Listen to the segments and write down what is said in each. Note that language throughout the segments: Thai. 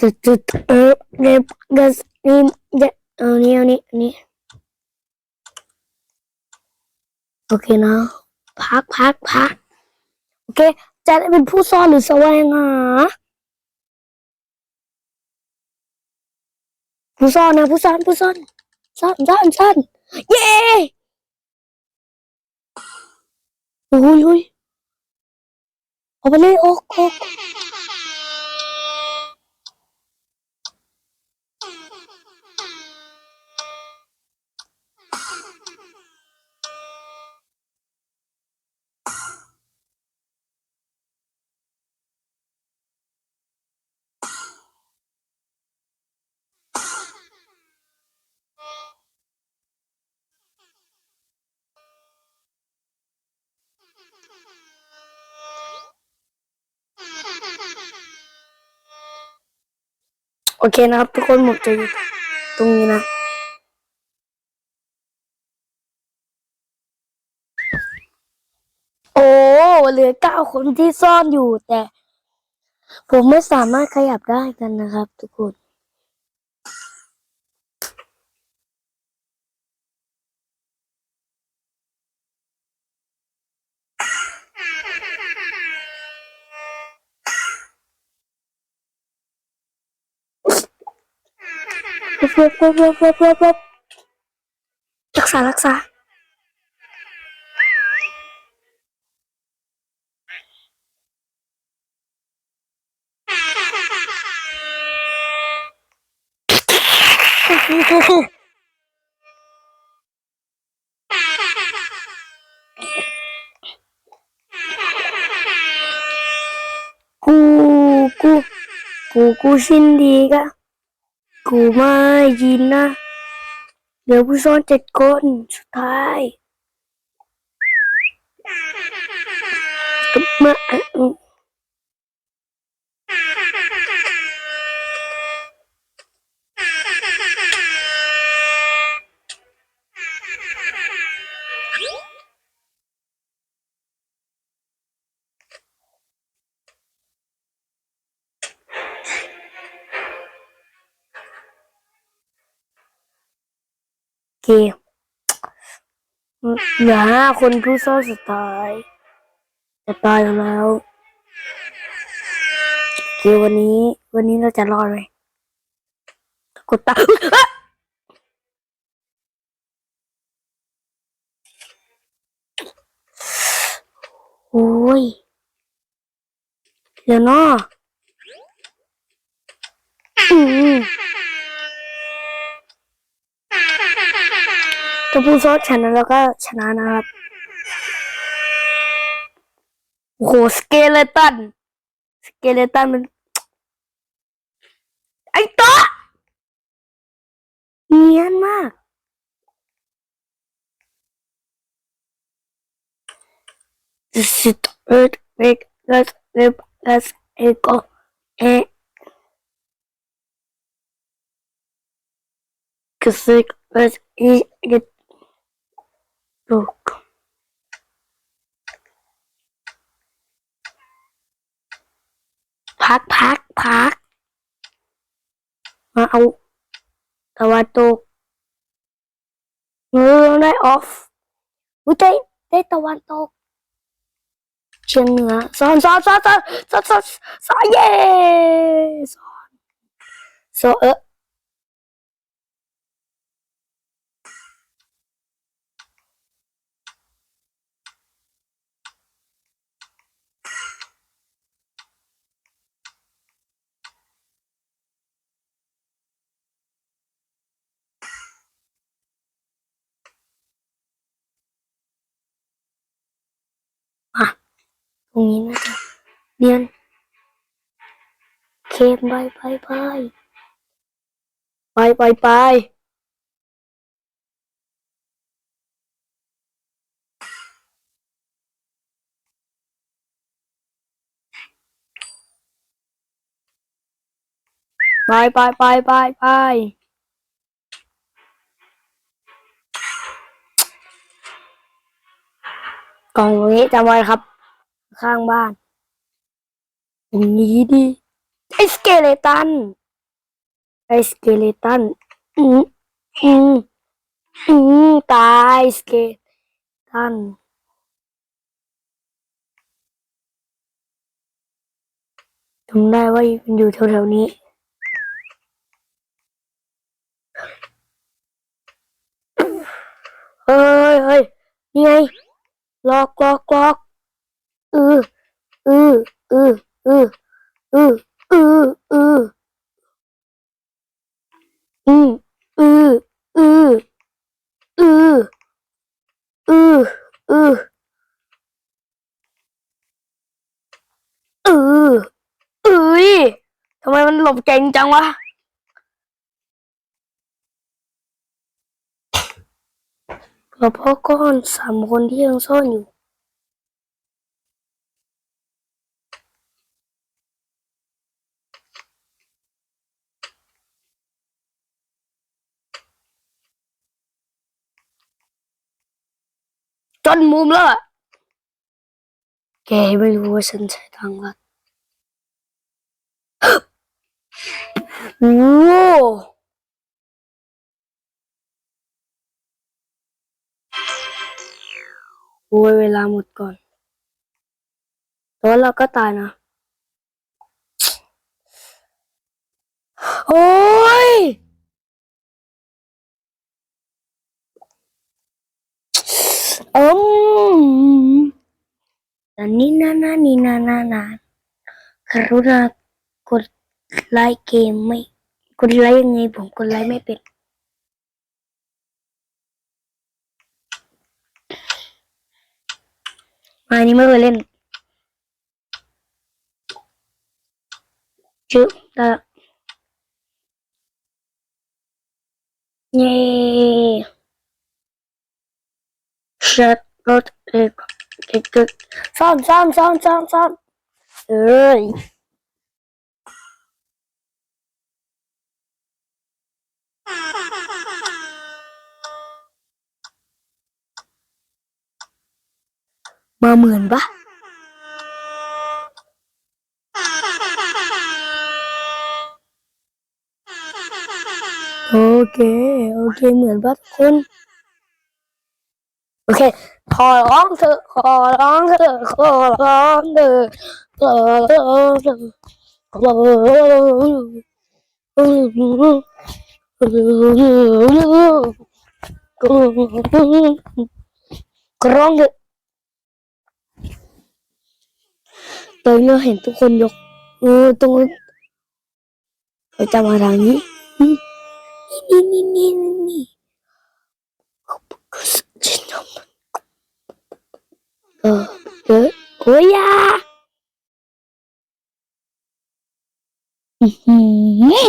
จุดจุดเออเด็บกัสนี่เดเอานี่เอานี่อันนี่โอเคนะพักพักพักโอเคจะได้เป็นผู้ซ่อนหรือแสวงหาผู้ซ่อนนะผู้ซ่อนผู้ซ่อนซ่อนซ่อนซ่อนเย้โอ้ยโอ้ยเอาไปเลยโอ๊กโอ๊ก โอเคนะครับ ทุกคนผมจะอยู่ตรงนี้นะโอ้เหลือเก้าคนที่ซ่อนอยู่แต่ ผมไม่สามารถขยับได้กันนะครับ ทุกคน laksa laksa Kuku, kuku sindiga kak. กษารักษากูกูกูกูชินดีกะกูไม่ยินนะ เดี๋ยวผู้ซ่อนเจ็ดคนสุดท้ายมา อะอืมเหลือห้าคนผู้ซ่อนสุดท้ายจะตายแล้วโอเควันนี้ วันนี้เราจะรอดไหมกดตาโอ้ยเดี๋ยวนาะอืม จะพูดซอสชนะแล้วก็ชนะนะครับ โอ้โหสเกเลตัน สเกเลตันมัน ไอ้ตัวเนียนมากสิตเอ็ดเวกเลสเอ็บลสเอโกเอคสิกเลส parce พักพักมาเอาตะวันตกเออได้ออฟอุ้ยได้ได้ตะวันตกเชียงเหนือสอนสอนสอนสอนสอนสอนสอนเย่สอนสอนเออ ตรงนี้นะจ๊ะเรียนเคมไปไปไปไปไปไปไปไปไปไปไปกล่องตรงนี้จำไว้ครับ ข้างบ้านตรงนี้ดิไอสเกเลตัน ไอสเกเลตัน อืมอืมอืมตายสเกเลตันจำได้ว่ามันอยู่แถวๆนี้เฮ้ยเฮ้ยนี่ไงล็อกล็อกล็อก เออเออเออเออเออเออเอออืมเออเออเออเออเออเออเอ้ยทำไมมันหลบเก่งจังวะเราพ่อก้อนสามคนที่ยังซ่อนอยู่ จนมุมแล้วอะแกไม่รู้ว่าฉันใช้ทางลัดโอ้โอ้ยเวลาหมดก่อนแต่ว่าเราก็ตายนะ โอ้ย อืม อันนี้นะนะนี่นะนะนะกรุณากดไลค์เกมไม่กดไลค์ยังไงผมกดไลค์ไม่เป็นมาอันนี้ไม่เคยเล่นชื่อต่เย้ชัดรถเอก เอกกซ่อมซ่อมซ่อมซ่อมซ่อมเอ้ยมาเหมือนปะโอเค โอเค เหมือนปะทุกคน โอเค ขอร้องเถอะ ขอร้องเถอะ ขอร้องเถอะขอร้องเถอะขอร้องขอร้องเถอะตอนนี้เราเห็นทุกคนยกเออตรงนั้นเราจะมาทางนี้นี่นี่นี่นี่นี่ฉันทำ เออเออโอ้ยอยาอื้อหือ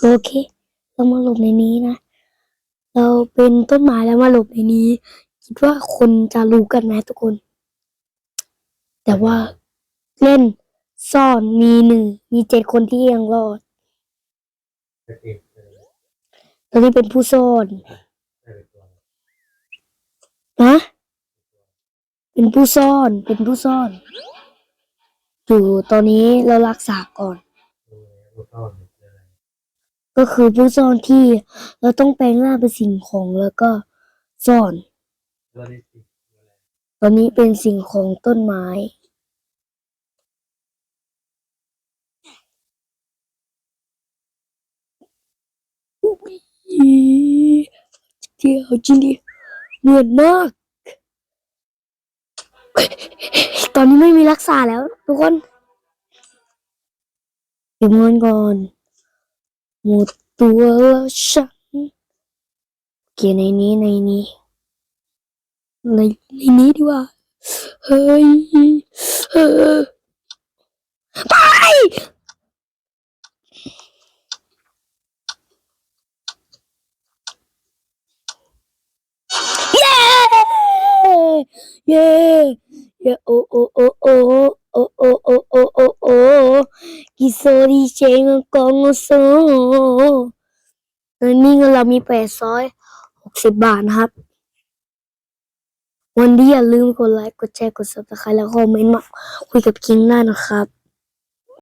โอเค เรามาหลบในนี้นะ เราเป็นต้นไม้แล้วมาหลบในนี้ คิดว่าคนจะรู้กันไหมทุกคน แต่ว่าเล่นซ่อนมีหนึ่งมีเจ็ดคนที่ยังรอดตอนนี้เป็นผู้ซ่อนนะเป็นผู้ซ่อนเป็นผู้ซ่อน อยู่ตอนนี้เรารักษาก่อน ก็คือผู้ซ่อนที่เราต้องแปลงร่างเป็นสิ่งของแล้วก็ซ่อน ตอนนี้เป็นสิ่งของต้นไม้เดี๋ยวจริงดิเหมือนมาก ตอนนี้ไม่มีรักษาแล้ว ทุกคนเก็บเงินก่อน mutual shan kena ini nah ini nah ini dua. Hai. Hai. Yeah. Yeah. Yeah. Oh oh oh oh. Oh oh. โซดีเจงกองโซตอนนี้เงินเรามีแปดร้อยหกสิบบาทนะครับ วันนี้อย่าลืมกดไลค์ กดแชร์ กดซับสไครต์แล้วคอมเมนต์มาคุยกับคิงได้นะครับ